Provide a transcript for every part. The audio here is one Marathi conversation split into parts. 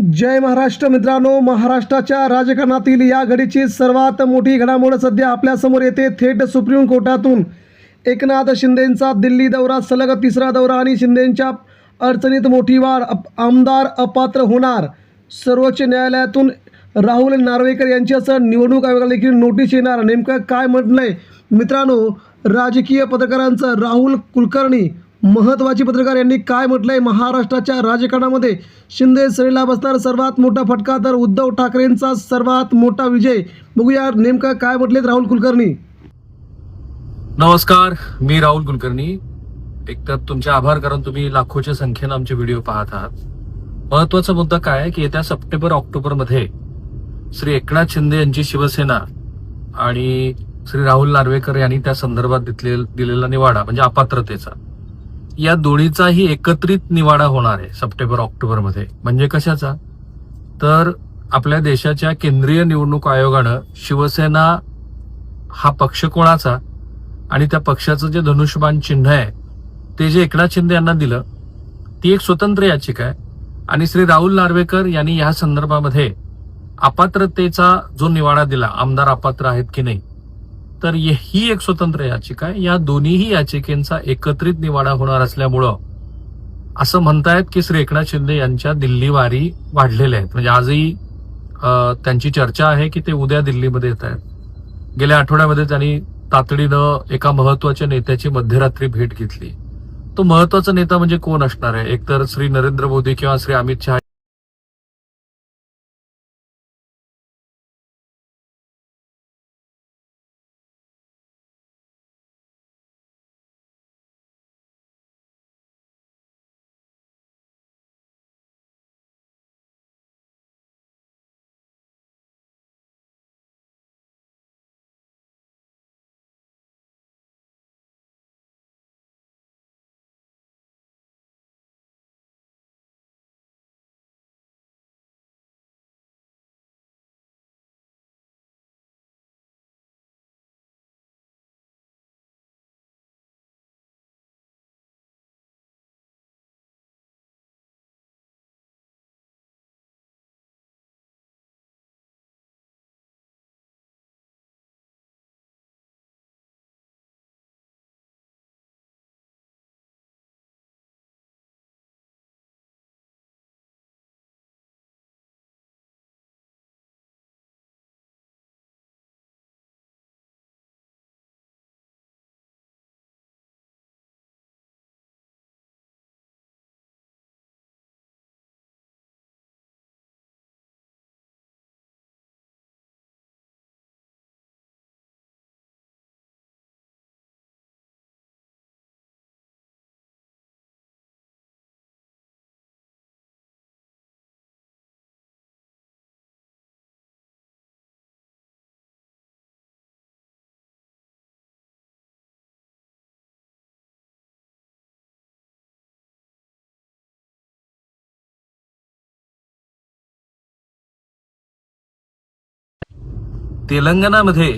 जय महाराष्ट्र मित्रांनो महाराष्ट्राच्या राजकारणातील या घडीची सर्वात मोठी घडामोड सध्या आपल्यासमोर येते. थेट सुप्रीम कोर्टातून एकनाथ शिंदेंचा दिल्ली दौरा सलग तिसरा दौरा आणि शिंदेंच्या अडचणीत मोठी वाढ अप- आमदार अपात्र होणार. सर्वोच्च न्यायालयातून राहुल नार्वेकर यांच्यासह निवडणूक आयोगाला देखील नोटीस येणार. नेमकं काय म्हटलंय? मित्रांनो राजकीय पत्रकारांचं राहुल कुलकर्णी महत्त्वाची पत्रकार यांनी काय म्हटलंय? महाराष्ट्राच्या राजकारणामध्ये शिंदे सेनेला बसणार सर्वात मोठा फटका तर उद्धव ठाकरेंचा सर्वात मोठा विजय. बघूया नेमकं काय म्हटलेत राहुल कुलकर्णी. नमस्कार मी राहुल कुलकर्णी. एकतर तुमचे आभार कारण तुम्ही लाखोच्या संख्येनं आमचे व्हिडिओ पाहत आहात. महत्त्वाचा मुद्दा काय की येत्या सप्टेंबर ऑक्टोबरमध्ये श्री एकनाथ शिंदे यांची शिवसेना आणि श्री राहुल नार्वेकर यांनी त्या संदर्भात दिलेला निवाडा म्हणजे अपात्रतेचा. या दोन्हीचाही एकत्रित निवाडा होणार आहे सप्टेंबर ऑक्टोबरमध्ये. म्हणजे कशाचा? तर आपल्या देशाच्या केंद्रीय निवडणूक आयोगानं शिवसेना हा पक्ष कोणाचा आणि त्या पक्षाचं जे धनुष्यबाण चिन्ह आहे ते जे एकनाथ शिंदे यांना दिलं ती एक स्वतंत्र याचिका आहे. आणि श्री राहुल नार्वेकर यांनी या संदर्भामध्ये अपात्रतेचा जो निवाडा दिला आमदार अपात्र आहेत की नाही तर ही एक स्वतंत्र याचिका आहे. या दोन्हीही याचिकेचा एकत्रित निवाडा होणार असल्यामुळं असं म्हणतायत की श्री एकनाथ शिंदे यांच्या दिल्ली वारी वाढलेल्या आहेत. म्हणजे आजही त्यांची चर्चा आहे की ते उद्या दिल्लीमध्ये येत आहेत. गेल्या आठवड्यामध्ये त्यांनी तातडीनं एका महत्त्वाच्या नेत्याची मध्यरात्री भेट घेतली. तो महत्त्वाचा नेता म्हणजे कोण असणार आहे? एकतर श्री नरेंद्र मोदी किंवा श्री अमित शहा तेलंगणामध्ये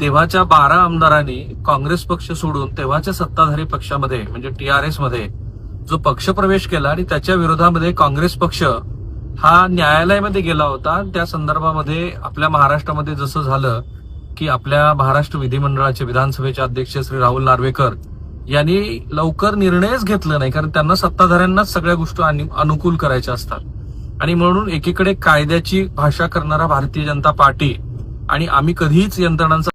तेव्हाच्या बारा आमदारांनी काँग्रेस पक्ष सोडून तेव्हाच्या सत्ताधारी पक्षामध्ये म्हणजे टी आर एसमध्ये जो पक्ष प्रवेश केला आणि त्याच्या विरोधामध्ये काँग्रेस पक्ष हा न्यायालयामध्ये गेला होता. त्या संदर्भामध्ये आपल्या महाराष्ट्रामध्ये जसं झालं की आपल्या महाराष्ट्र विधिमंडळाचे विधानसभेचे अध्यक्ष श्री राहुल नार्वेकर यांनी लवकर निर्णयच घेतला नाही कारण त्यांना सत्ताधाऱ्यांनाच सगळ्या गोष्टी अनुकूल करायच्या असतात. आणि म्हणून एकीकडे कायद्याची भाषा करणारा भारतीय जनता पार्टी आणि आम्ही कधीच यंत्रणांचा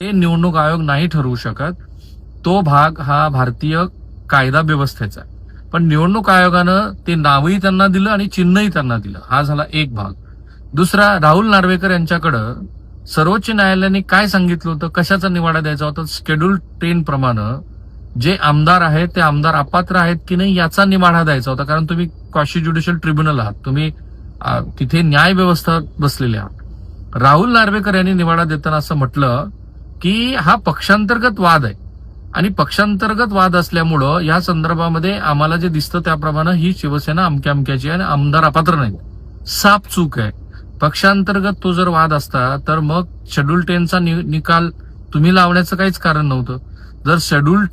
हे निवडणूक आयोग नाही ठरवू शकत. तो भाग हा भारतीय कायदा व्यवस्थेचा आहे. पण निवडणूक आयोगानं ते नावही त्यांना दिलं आणि चिन्हही त्यांना दिलं. हा झाला एक भाग. दुसरा राहुल नार्वेकर यांच्याकडं सर्वोच्च न्यायालयाने काय सांगितलं होतं? कशाचा निवाडा द्यायचा होता? शेड्यूल टेन प्रमाणे. जे आमदार आहेत ते आमदार अपात्र आहेत की नाही याचा निवाडा द्यायचा होता. कारण तुम्ही कॉशी ज्युडिशियल ट्रिब्युनल आहात. तुम्ही तिथे न्याय व्यवस्था बसलेले आहात. राहुल नार्वेकर यांनी निवाडा देताना असं म्हटलं की हा पक्षांतर्गत वाद आहे. आणि पक्षांतर्गत वाद असल्यामुळं या संदर्भामध्ये आम्हाला जे दिसतं त्याप्रमाणे ही शिवसेना अमक्या अमक्याची आहे आणि आमदार अपात्र नाही साप चूक आहे. पक्षांतर्गत तो जर वाद असता तर मग शेड्यूल टेनचा नि- निकाल तुम्ही लावण्याचं काहीच कारण नव्हतं. जर शेड्यूल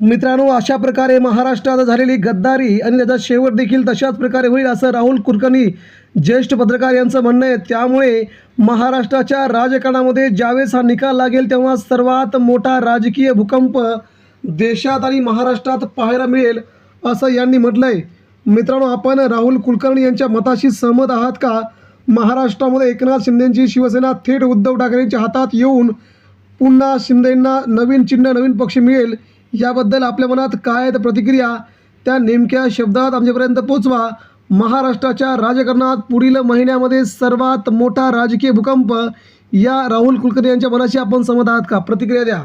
मित्रांनो अशा प्रकारे महाराष्ट्रात झालेली गद्दारी आणि त्याचा शेवट देखील तशाच प्रकारे होईल असं राहुल कुलकर्णी ज्येष्ठ पत्रकार यांचं म्हणणं आहे. त्यामुळे महाराष्ट्राच्या राजकारणामध्ये ज्यावेळेस हा निकाल लागेल तेव्हा सर्वात मोठा राजकीय भूकंप देशात आणि महाराष्ट्रात पाहायला मिळेल असं यांनी म्हटलं आहे मित्रांनो आपण राहुल कुलकर्णी यांच्या मताशी सहमत आहात का? महाराष्ट्रामध्ये एकनाथ शिंदेंची शिवसेना थेट उद्धव ठाकरेंच्या हातात येऊन पुन्हा शिंदेंना नवीन चिन्ह नवीन पक्ष मिळेल याबद्दल आपल्या मनात काय आहेत प्रतिक्रिया त्या नेमक्या शब्दात आमच्यापर्यंत पोचवा. महाराष्ट्राच्या राजकारणात पुढील महिन्यामध्ये सर्वात मोठा राजकीय भूकंप या राहुल कुलकर्णी यांच्या मनाशी आपण समज आहात का? प्रतिक्रिया द्या.